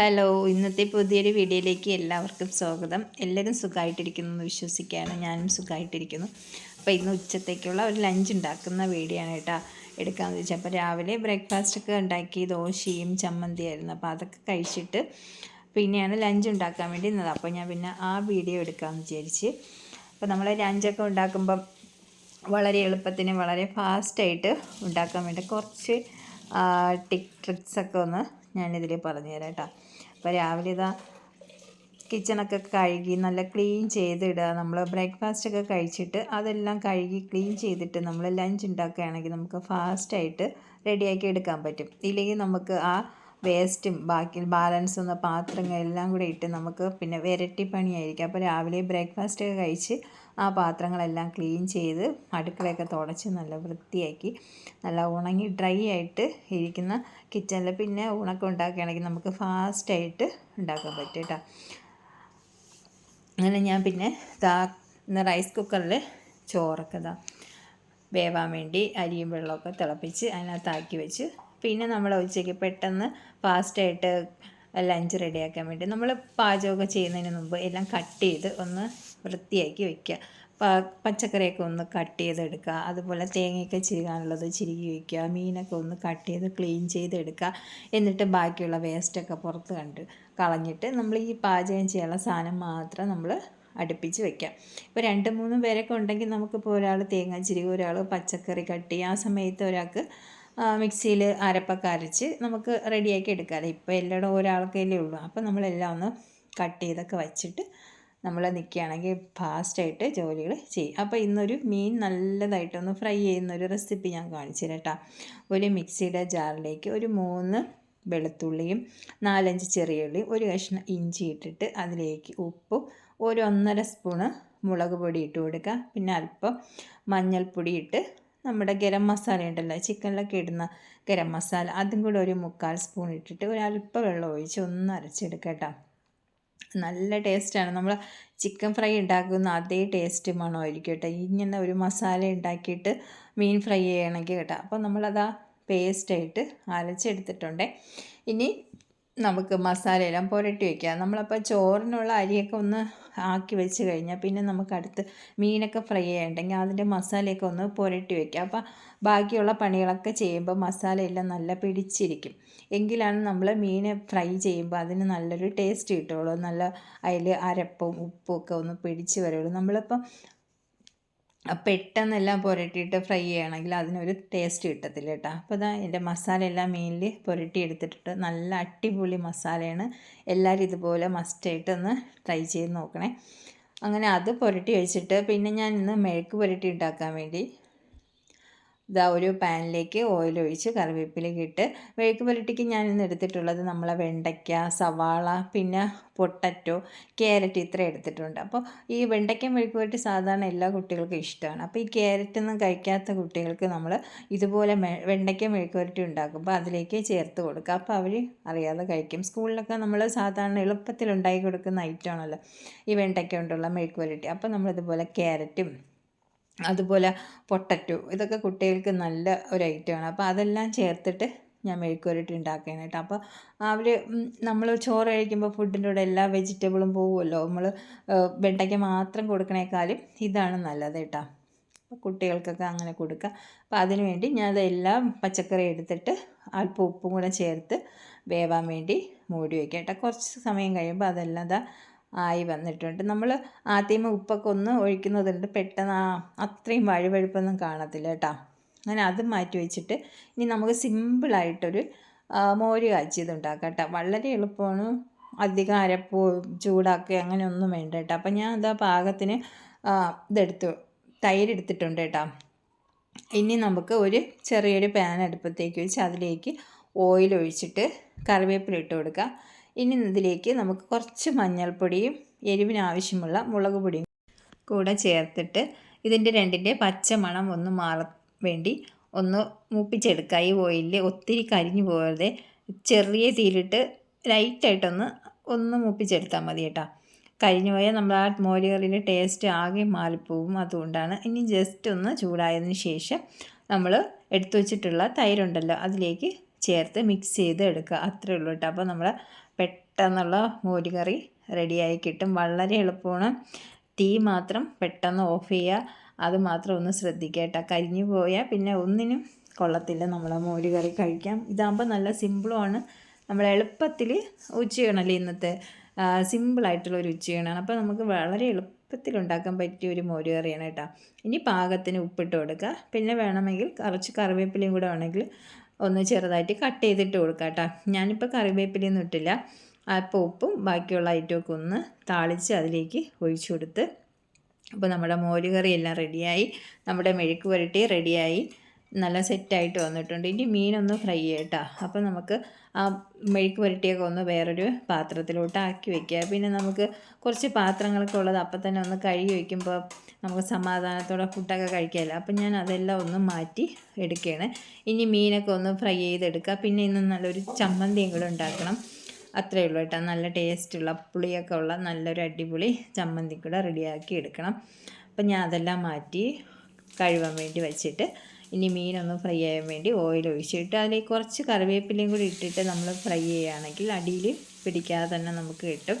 Hello ഇന്നത്തെ പുതിയൊരു വീഡിയോയിലേക്ക് എല്ലാവർക്കും സ്വാഗതം. എല്ലാവരും സുഖമായിട്ടിരിക്കുന്നു എന്ന് വിശ്വസിക്കുകയാണ്. ഞാനും സുഖമായിട്ടിരിക്കുന്നു അപ്പോൾ ഇന്ന് ഉച്ചത്തേക്കുള്ള ഒരു ലഞ്ച് ഉണ്ടാക്കുന്ന വീഡിയോ ആണ് കേട്ടോ എടുക്കാമെന്ന് വെച്ചാൽ അപ്പോൾ രാവിലെ ബ്രേക്ക്ഫാസ്റ്റൊക്കെ ഉണ്ടാക്കി ദോശയും ചമ്മന്തിയായിരുന്നു അപ്പോൾ അതൊക്കെ കഴിച്ചിട്ട് പിന്നെയാണ് ലഞ്ച് ഉണ്ടാക്കാൻ വേണ്ടി നിന്നത് അപ്പോൾ ഞാൻ പിന്നെ ആ വീഡിയോ എടുക്കാമെന്ന് വിചാരിച്ച്. അപ്പോൾ നമ്മൾ ലഞ്ചൊക്കെ ഉണ്ടാക്കുമ്പം വളരെ എളുപ്പത്തിന് വളരെ ഫാസ്റ്റായിട്ട് ഉണ്ടാക്കാൻ വേണ്ടി കുറച്ച് ടിക് ട്രിക്സൊക്കെ ഒന്ന് ഞാനിതിൽ പറഞ്ഞുതരാം കേട്ടോ. അപ്പോൾ രാവിലെ ഇതാ കിച്ചണൊക്കെ കഴുകി നല്ല ക്ലീൻ ചെയ്തിടുക. നമ്മൾ ബ്രേക്ക്ഫാസ്റ്റ് ഒക്കെ കഴിച്ചിട്ട് അതെല്ലാം കഴുകി ക്ലീൻ ചെയ്തിട്ട് നമ്മൾ ലഞ്ച് ഉണ്ടാക്കുകയാണെങ്കിൽ നമുക്ക് ഫാസ്റ്റായിട്ട് റെഡിയാക്കി എടുക്കാൻ പറ്റും. ഇല്ലെങ്കിൽ നമുക്ക് ആ വേസ്റ്റും ബാക്കി ബാലൻസ് വന്ന പാത്രങ്ങളെല്ലാം കൂടെ ഇട്ട് നമുക്ക് പിന്നെ വിരട്ടി പണിയായിരിക്കും. അപ്പോൾ രാവിലെ ബ്രേക്ക്ഫാസ്റ്റ് ഒക്കെ കഴിച്ച് ആ പാത്രങ്ങളെല്ലാം ക്ലീൻ ചെയ്ത് അടുക്കളയൊക്കെ തുടച്ച് നല്ല വൃത്തിയാക്കി നല്ല ഉണങ്ങി ഡ്രൈ ആയിട്ട് ഇരിക്കുന്ന കിച്ചണിൽ പിന്നെ ഉണക്കം ഉണ്ടാക്കുകയാണെങ്കിൽ നമുക്ക് ഫാസ്റ്റായിട്ട് ഉണ്ടാക്കാൻ പറ്റും കേട്ടോ അങ്ങനെ ഞാൻ പിന്നെ താ റൈസ് കുക്കറിൽ ചോറൊക്കെ ഇതാ വേവാൻ വേണ്ടി അരിയും വെള്ളമൊക്കെ തിളപ്പിച്ച് അതിനകത്താക്കി വെച്ച് പിന്നെ നമ്മൾ ഉച്ചയ്ക്ക് പെട്ടെന്ന് ഫാസ്റ്റായിട്ട് ലഞ്ച് റെഡിയാക്കാൻ വേണ്ടി നമ്മൾ പാചകമൊക്കെ ചെയ്യുന്നതിന് മുമ്പ് എല്ലാം കട്ട് ചെയ്ത് ഒന്ന് വൃത്തിയാക്കി വയ്ക്കുക പച്ചക്കറിയൊക്കെ ഒന്ന് കട്ട് ചെയ്തെടുക്കുക. അതുപോലെ തേങ്ങയൊക്കെ ചിരുകാനുള്ളത് ചിരുകി വയ്ക്കുക മീനൊക്കെ ഒന്ന് കട്ട് ചെയ്ത് ക്ലീൻ ചെയ്തെടുക്കുക. എന്നിട്ട് ബാക്കിയുള്ള വേസ്റ്റൊക്കെ പുറത്ത് കണ്ട് കളഞ്ഞിട്ട് നമ്മൾ ഈ പാചകം ചെയ്യാനുള്ള സാധനം മാത്രം നമ്മൾ അടുപ്പിച്ച് വെക്കാം ഇപ്പോൾ രണ്ട് മൂന്ന് പേരൊക്കെ ഉണ്ടെങ്കിൽ നമുക്കിപ്പോൾ ഒരാൾ തേങ്ങ ചിരുക ഒരാൾ പച്ചക്കറി കട്ട് ചെയ്യുക. ആ സമയത്ത് ഒരാൾക്ക് മിക്സിയിൽ അരപ്പൊക്കെ അരച്ച് നമുക്ക് റെഡിയാക്കി എടുക്കാം. ഇപ്പോൾ എല്ലായിടും ഒരാൾക്കല്ലേ ഉള്ളൂ. അപ്പോൾ നമ്മളെല്ലാം ഒന്ന് കട്ട് ചെയ്തൊക്കെ വച്ചിട്ട് നമ്മൾ നിൽക്കുകയാണെങ്കിൽ ഫാസ്റ്റായിട്ട് ജോലികൾ ചെയ്യും. അപ്പോൾ ഇന്നൊരു മീൻ നല്ലതായിട്ടൊന്ന് ഫ്രൈ ചെയ്യുന്ന ഒരു റെസിപ്പി ഞാൻ കാണിച്ചു തരാം ഒരു മിക്സിയുടെ ജാറിലേക്ക് ഒരു മൂന്ന് വെളുത്തുള്ളിയും നാലഞ്ച് ചെറിയ ഉള്ളി ഒരു കഷ്ണം ഇഞ്ചി ഇട്ടിട്ട് അതിലേക്ക് ഉപ്പും ഒരു ഒന്നര സ്പൂണ് മുളക് പൊടി ഇട്ട് കൊടുക്കുക. പിന്നെ അല്പം മഞ്ഞൾപ്പൊടി ഇട്ട് നമ്മുടെ ഗരം മസാല ഉണ്ടല്ലോ ചിക്കനിലൊക്കെ ഇടുന്ന ഗരം മസാല അതും കൂടെ ഒരു മുക്കാൽ സ്പൂൺ ഇട്ടിട്ട് ഒരു അല്പം വെള്ളം ഒഴിച്ച് ഒന്ന് അരച്ചെടുക്കട്ടോ നല്ല ടേസ്റ്റാണ് നമ്മൾ ചിക്കൻ ഫ്രൈ ഉണ്ടാക്കുന്ന അതേ ടേസ്റ്റ് മണമായിരിക്കും കേട്ടോ. ഇങ്ങനെ ഒരു മസാല ഉണ്ടാക്കിയിട്ട് മീൻ ഫ്രൈ ചെയ്യണമെങ്കിൽ കേട്ടോ. അപ്പോൾ നമ്മളതാ പേസ്റ്റായിട്ട് അരച്ചെടുത്തിട്ടുണ്ട്. ഇനി നമുക്ക് മസാലയെല്ലാം പുരട്ടി വയ്ക്കാം നമ്മളപ്പോൾ ചോറിനുള്ള അരിയൊക്കെ ഒന്ന് ആക്കി വെച്ച് കഴിഞ്ഞാൽ പിന്നെ നമുക്ക് അടുത്ത് മീനൊക്കെ ഫ്രൈ ചെയ്യണ്ടെങ്കിൽ അതിന്റെ മസാലയൊക്കെ ഒന്ന് പുരട്ടി വയ്ക്കുക അപ്പോൾ ബാക്കിയുള്ള പണികളൊക്കെ ചെയ്യുമ്പോൾ മസാലയെല്ലാം നല്ല പിടിച്ചിരിക്കും. എങ്കിലാണ് നമ്മൾ മീൻ ഫ്രൈ ചെയ്യുമ്പോൾ അതിന് നല്ലൊരു ടേസ്റ്റ് കിട്ടുള്ളൂ നല്ല അതിൽ അരപ്പും ഉപ്പും ഒക്കെ ഒന്ന് പിടിച്ച് വരുള്ളൂ നമ്മളിപ്പം പെട്ടെന്നെല്ലാം പുരട്ടിയിട്ട് ഫ്രൈ ചെയ്യണമെങ്കിൽ അതിനൊരു ടേസ്റ്റ് കിട്ടത്തില്ല കേട്ടോ. അപ്പോൾ ഇതാ എന്റെ മസാല എല്ലാം മീനിൽ പുരട്ടി എടുത്തിട്ട് നല്ല അടിപൊളി മസാലയാണ്. എല്ലാവരും ഇതുപോലെ മസ്റ്റായിട്ട് ഒന്ന് ട്രൈ ചെയ്ത് നോക്കണേ. അങ്ങനെ അത് പുരട്ടി വെച്ചിട്ട് പിന്നെ ഞാൻ ഇന്ന് മെഴുക്ക് പുരട്ടി ഉണ്ടാക്കാൻ വേണ്ടി ഇതാ ഒരു പാനിലേക്ക് ഓയിൽ ഒഴിച്ച് കറിവേപ്പിലേക്ക് ഇട്ട് പുരട്ടിക്ക് ഞാൻ ഇന്ന് എടുത്തിട്ടുള്ളത് നമ്മളെ വെണ്ടയ്ക്ക സവാള പിന്നെ പൊട്ടറ്റോ ക്യാരറ്റ് ഇത്ര എടുത്തിട്ടുണ്ട്. അപ്പോൾ ഈ വെണ്ടയ്ക്ക മെഴുക്ക് പുരട്ടി സാധാരണ എല്ലാ കുട്ടികൾക്കും ഇഷ്ടമാണ്. അപ്പോൾ ഈ ക്യാരറ്റൊന്നും കഴിക്കാത്ത കുട്ടികൾക്ക് നമ്മൾ ഇതുപോലെ വെണ്ടയ്ക്ക മെഴുക്ക് പുരട്ടി ഉണ്ടാക്കുമ്പോൾ അതിലേക്ക് ചേർത്ത് കൊടുക്കുക. അപ്പോൾ അവർ അറിയാതെ കഴിക്കും. സ്കൂളിലൊക്കെ നമ്മൾ സാധാരണ എളുപ്പത്തിൽ ഉണ്ടാക്കി കൊടുക്കുന്ന ഐറ്റമാണല്ലോ ഈ വെണ്ടയ്ക്ക കൊണ്ടുള്ള മെഴുക്ക് പുരട്ടി അപ്പോൾ നമ്മളിതുപോലെ ക്യാരറ്റും അതുപോലെ പൊട്ടറ്റോ ഇതൊക്കെ കുട്ടികൾക്ക് നല്ല ഒരു ഐറ്റമാണ് അപ്പോൾ അതെല്ലാം ചേർത്തിട്ട് ഞാൻ മെഴുക്കുവരട്ടി ഉണ്ടാക്കുകയാണ് കേട്ടോ. അപ്പോൾ അവർ നമ്മൾ ചോറ് കഴിക്കുമ്പോൾ ഫുഡിന്റെ കൂടെ എല്ലാ വെജിറ്റബിളും പോകുമല്ലോ നമ്മൾ വെണ്ടയ്ക്ക മാത്രം കൊടുക്കണേക്കാളും ഇതാണ് നല്ലത് കേട്ടോ. കുട്ടികൾക്കൊക്കെ അങ്ങനെ കൊടുക്കുക അപ്പോൾ അതിന് വേണ്ടി ഞാൻ അതെല്ലാം പച്ചക്കറി എടുത്തിട്ട് അല്പം ഉപ്പും കൂടെ ചേർത്ത് വേവാൻ വേണ്ടി മൂടി വയ്ക്കാം കേട്ടോ. കുറച്ച് സമയം കഴിയുമ്പോൾ അതെല്ലാം ഇതാ ആയി വന്നിട്ടുണ്ട്. നമ്മൾ ആദ്യമേ ഉപ്പൊക്കെ ഒന്ന് ഒഴിക്കുന്നതുണ്ട്. പെട്ടെന്ന് അത്രയും വഴുവഴുപ്പൊന്നും കാണത്തില്ല കേട്ടോ. അങ്ങനെ അത് മാറ്റി വെച്ചിട്ട് ഇനി നമുക്ക് സിമ്പിളായിട്ടൊരു മോര് കാച്ചിയത് ഉണ്ടാക്കാം കേട്ടോ. വളരെ എളുപ്പമാണ്. അധികം അരപ്പോ ചൂടാക്കുക അങ്ങനെയൊന്നും വേണ്ട കേട്ടോ. അപ്പം ഞാൻ എന്താ പാകത്തിന് ഇതെടുത്തു. തൈര് എടുത്തിട്ടുണ്ട് കേട്ടോ. ഇനി നമുക്ക് ഒരു ചെറിയൊരു പാൻ അടുപ്പത്തേക്ക് വെച്ച് അതിലേക്ക് ഓയിൽ ഒഴിച്ചിട്ട് കറിവേപ്പില ഇട്ട് കൊടുക്കുക ഇനി ഇതിലേക്ക് നമുക്ക് കുറച്ച് മഞ്ഞൾപ്പൊടിയും എരിവിനാവശ്യമുള്ള മുളക് പൊടിയും കൂടെ ചേർത്തിട്ട് ഇതിന്റെ രണ്ടിന്റെ പച്ച മണം ഒന്ന് മാറ വേണ്ടി ഒന്ന് മൂപ്പിച്ചെടുക്കുക. ഈ ഓയിലിൽ ഒത്തിരി കരിഞ്ഞു പോകാതെ ചെറിയ തീയിലിട്ട് ലൈറ്റായിട്ടൊന്ന് ഒന്ന് മൂപ്പിച്ചെടുത്താൽ മതി കേട്ടോ. കരിഞ്ഞു പോയാൽ നമ്മൾ ആ മോരുകറിയുടെ ടേസ്റ്റ് ആകെ മാറിപ്പോവും. അതുകൊണ്ടാണ് ഇനി ജസ്റ്റ് ഒന്ന് ചൂടായതിന് ശേഷം നമ്മൾ എടുത്തു വച്ചിട്ടുള്ള തൈരുണ്ടല്ലോ അതിലേക്ക് ചേർത്ത് മിക്സ് ചെയ്ത് എടുക്കുക അത്രേ ഉള്ളൂ കേട്ടോ. അപ്പോൾ നമ്മൾ പെട്ടെന്നുള്ള മോര് കറി റെഡിയായി കിട്ടും. വളരെ എളുപ്പമാണ്. തീ മാത്രം പെട്ടെന്ന് ഓഫ് ചെയ്യുക. അത് മാത്രം ഒന്ന് ശ്രദ്ധിക്കുക കേട്ടോ. കരിഞ്ഞു പോയാൽ പിന്നെ ഒന്നിനും കൊള്ളത്തില്ല നമ്മൾ മോര് കറി കഴിക്കാം ഇതാകുമ്പോൾ നല്ല സിമ്പിളുമാണ്. നമ്മൾ എളുപ്പത്തിൽ ഉച്ചയാണല്ലോ ഇന്നത്തെ സിമ്പിളായിട്ടുള്ള ഒരു ഉച്ചയാണ് അപ്പോൾ നമുക്ക് വളരെ എളുപ്പത്തിൽ ഉണ്ടാക്കാൻ പറ്റിയ ഒരു മോര് കറിയാണ് കേട്ടോ. ഇനി പാകത്തിന് ഉപ്പിട്ട് കൊടുക്കുക. പിന്നെ വേണമെങ്കിൽ കുറച്ച് കറിവേപ്പിലയും കൂടെ വേണമെങ്കിൽ ഒന്ന് ചെറുതായിട്ട് കട്ട് ചെയ്തിട്ട് കൊടുക്കുക കേട്ടോ. ഞാനിപ്പോൾ കറിവേപ്പിലയൊന്നും ഇട്ടില്ല. അപ്പോൾ ഉപ്പും ബാക്കിയുള്ള ഐറ്റമൊക്കെ ഒന്ന് താളിച്ച് അതിലേക്ക് ഒഴിച്ചു കൊടുത്ത് അപ്പോൾ നമ്മുടെ മോരുകറി എല്ലാം റെഡിയായി. നമ്മുടെ മെഴുക്ക് പുരട്ടി റെഡിയായി. നല്ല സെറ്റായിട്ട് വന്നിട്ടുണ്ട്. ഇനി മീനൊന്ന് ഫ്രൈ ചെയ്യട്ടോ. അപ്പോൾ നമുക്ക് ആ മെഴുക്ക് പുരട്ടിയൊക്കെ ഒന്ന് വേറൊരു പാത്രത്തിലോട്ട് ആക്കി വെക്കുക. പിന്നെ നമുക്ക് കുറച്ച് പാത്രങ്ങളൊക്കെ ഉള്ളത് അപ്പം തന്നെ ഒന്ന് കഴുകി വയ്ക്കുമ്പോൾ നമുക്ക് സമാധാനത്തോടെ ഫുഡൊക്കെ കഴിക്കാമല്ലോ. അപ്പം ഞാൻ അതെല്ലാം ഒന്ന് മാറ്റി എടുക്കുകയാണ്. ഇനി മീനൊക്കെ ഒന്ന് ഫ്രൈ ചെയ്തെടുക്കുക. പിന്നെ ഇന്ന് നല്ലൊരു ചമ്മന്തിയും കൂടെ ഉണ്ടാക്കണം. അത്രയേ ഉള്ളൂ കേട്ടോ. നല്ല ടേസ്റ്റുള്ള പുളിയൊക്കെ ഉള്ള നല്ലൊരു അടിപൊളി ചമ്മന്തി കൂട റെഡിയാക്കി എടുക്കണം. അപ്പം ഞാൻ അതെല്ലാം മാറ്റി കഴുകാൻ വേണ്ടി വെച്ചിട്ട് ഇനി മീനൊന്ന് ഫ്രൈ ചെയ്യാൻ വേണ്ടി ഓയിൽ ഒഴിച്ചിട്ട് അതിലേക്ക് കുറച്ച് കറിവേപ്പിലയും കൂടി ഇട്ടിട്ട് നമ്മൾ ഫ്രൈ ചെയ്യുകയാണെങ്കിൽ അടിയിൽ പിടിക്കാതെ തന്നെ നമുക്ക് കിട്ടും.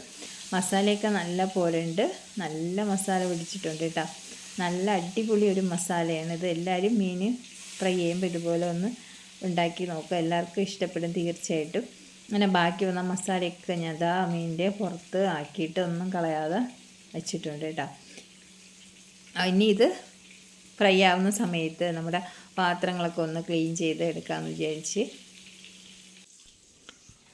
മസാലയൊക്കെ നല്ല പോലെ ഉണ്ട്. നല്ല മസാല പിടിച്ചിട്ടുണ്ട് കേട്ടോ. നല്ല അടിപൊളി ഒരു മസാലയാണ് ഇത്. എല്ലാവരും മീൻ ഫ്രൈ ചെയ്യുമ്പോൾ ഇതുപോലെ ഒന്ന് ഉണ്ടാക്കി നോക്കുക. എല്ലാവർക്കും ഇഷ്ടപ്പെടും തീർച്ചയായിട്ടും. അങ്ങനെ ബാക്കി വന്ന മസാലയൊക്കെ ഞാൻ അതാ മീനിന്റെ പുറത്ത് ആക്കിയിട്ട് ഒന്നും കളയാതെ വെച്ചിട്ടുണ്ട് കേട്ടോ. ഇനി ഇത് ഫ്രൈ ആവുന്ന സമയത്ത് നമ്മുടെ പാത്രങ്ങളൊക്കെ ഒന്ന് ക്ലീൻ ചെയ്ത് എടുക്കാമെന്ന് വിചാരിച്ച്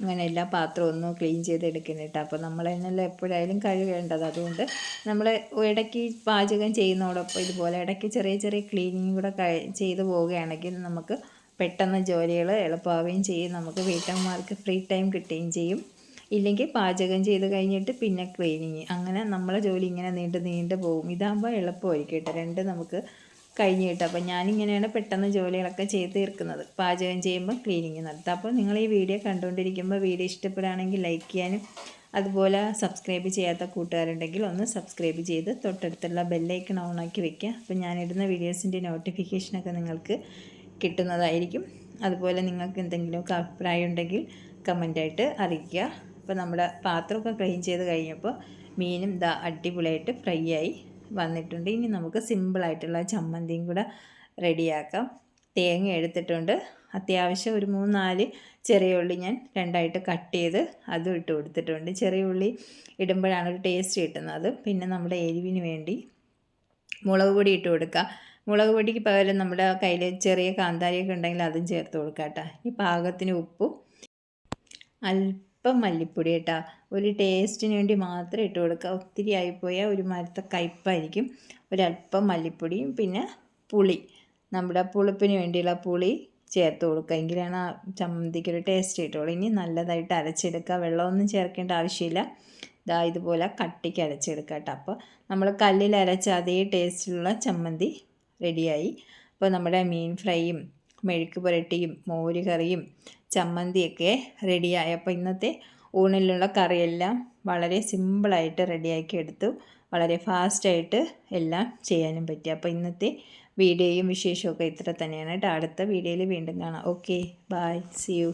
അങ്ങനെ എല്ലാ പാത്രവും ഒന്ന് ക്ലീൻ ചെയ്ത് എടുക്കുന്നുണ്ട് അപ്പോൾ നമ്മൾ അതിനെല്ലാം എപ്പോഴായാലും കഴുകേണ്ടത്. അതുകൊണ്ട് നമ്മൾ ഇടയ്ക്ക് പാചകം ചെയ്യുന്നതോടൊപ്പം ഇതുപോലെ ഇടയ്ക്ക് ചെറിയ ചെറിയ ക്ലീനിങ് കൂടെ ചെയ്ത് പോവുകയാണെങ്കിൽ നമുക്ക് പെട്ടെന്ന് ജോലികൾ എളുപ്പമാവുകയും ചെയ്യും. നമുക്ക് വീട്ടമ്മമാർക്ക് ഫ്രീ ടൈം കിട്ടുകയും ചെയ്യും. ഇല്ലെങ്കിൽ പാചകം ചെയ്ത് കഴിഞ്ഞിട്ട് പിന്നെ ക്ലീനിങ് അങ്ങനെ നമ്മളെ ജോലി ഇങ്ങനെ നീണ്ട് നീണ്ട് പോകും. ഇതാകുമ്പോൾ എളുപ്പമായിരിക്കും കേട്ടോ. രണ്ട് നമുക്ക് കഴിഞ്ഞ് കിട്ടും. അപ്പോൾ ഞാനിങ്ങനെയാണ് പെട്ടെന്ന് ജോലികളൊക്കെ ചെയ്ത് തീർക്കുന്നത്. പാചകം ചെയ്യുമ്പോൾ ക്ലീനിങ് നടത്തുക. അപ്പോൾ നിങ്ങൾ ഈ വീഡിയോ കണ്ടുകൊണ്ടിരിക്കുമ്പോൾ വീഡിയോ ഇഷ്ടപ്പെടുകയാണെങ്കിൽ ലൈക്ക് ചെയ്യാനും അതുപോലെ സബ്സ്ക്രൈബ് ചെയ്യാത്ത കൂട്ടുകാരുണ്ടെങ്കിൽ ഒന്ന് സബ്സ്ക്രൈബ് ചെയ്ത് തൊട്ടടുത്തുള്ള ബെല്ലൈക്കൺ ഓണാക്കി വെക്കുക. അപ്പോൾ ഞാനിടുന്ന വീഡിയോസിന്റെ നോട്ടിഫിക്കേഷനൊക്കെ നിങ്ങൾക്ക് കിട്ടുന്നതായിരിക്കും. അതുപോലെ നിങ്ങൾക്ക് എന്തെങ്കിലുമൊക്കെ അഭിപ്രായം ഉണ്ടെങ്കിൽ കമന്റായിട്ട് അറിയിക്കുക. അപ്പോൾ നമ്മുടെ പാത്രമൊക്കെ ക്ലീൻ ചെയ്ത് കഴിഞ്ഞപ്പോൾ മീനും ദാ അടിപൊളിയായിട്ട് ഫ്രൈ ആയി വന്നിട്ടുണ്ട്. ഇനി നമുക്ക് സിമ്പിളായിട്ടുള്ള ചമ്മന്തിയും കൂടെ റെഡിയാക്കാം തേങ്ങ എടുത്തിട്ടുണ്ട്. അത്യാവശ്യം ഒരു മൂന്നാൽ ചെറിയ ഉള്ളി ഞാൻ രണ്ടായിട്ട് കട്ട് ചെയ്ത് അതും ഇട്ട് കൊടുത്തിട്ടുണ്ട്. ചെറിയ ഉള്ളി ഇടുമ്പോഴാണ് ഒരു ടേസ്റ്റ് കിട്ടുന്നത്. പിന്നെ നമ്മുടെ എരിവിന് വേണ്ടി മുളക് പൊടി ഇട്ട് കൊടുക്കുക. മുളക് പൊടിക്ക് പകരം നമ്മുടെ കയ്യിൽ ചെറിയ കാന്താരിയൊക്കെ ഉണ്ടെങ്കിൽ അതും ചേർത്ത് കൊടുക്കാം കേട്ടോ. ഈ പാകത്തിന് ഉപ്പും അല്പം മല്ലിപ്പൊടി കേട്ടോ. ഒരു ടേസ്റ്റിന് വേണ്ടി മാത്രം ഇട്ട് കൊടുക്കുക. ഒത്തിരി ആയിപ്പോയാൽ ഒരു മരത്തെ കയ്പ്പായിരിക്കും. ഒരല്പം മല്ലിപ്പൊടിയും പിന്നെ പുളി. നമ്മുടെ പുളിപ്പിന് വേണ്ടിയുള്ള പുളി ചേർത്ത് കൊടുക്കുക. എങ്കിലാണ് ആ ചമ്മന്തിക്ക് ഒരു ടേസ്റ്റ് കിട്ടുള്ളൂ. ഇനി നല്ലതായിട്ട് അരച്ചെടുക്കുക. വെള്ളമൊന്നും ചേർക്കേണ്ട ആവശ്യമില്ല. ഇതാ ഇതുപോലെ കട്ടിക്ക് അരച്ചെടുക്കുക കേട്ടോ. അപ്പോൾ നമ്മൾ കല്ലിൽ അരച്ച അതേ ടേസ്റ്റിലുള്ള ചമ്മന്തി റെഡിയായി. അപ്പോൾ നമ്മുടെ മീൻ ഫ്രൈയും മെഴുക്ക് പുരട്ടിയും മോര് കറിയും ചമ്മന്തിയൊക്കെ റെഡിയായി. അപ്പോൾ ഇന്നത്തെ ഊണിലുള്ള കറിയെല്ലാം വളരെ സിമ്പിളായിട്ട് റെഡിയാക്കി എടുത്തു. വളരെ ഫാസ്റ്റായിട്ട് എല്ലാം ചെയ്യാനും പറ്റി. അപ്പോൾ ഇന്നത്തെ വീഡിയോയും വിശേഷമൊക്കെ ഇത്ര തന്നെയാണ് കേട്ടോ. അടുത്ത വീഡിയോയിൽ വീണ്ടും കാണാം. Okay bye see you.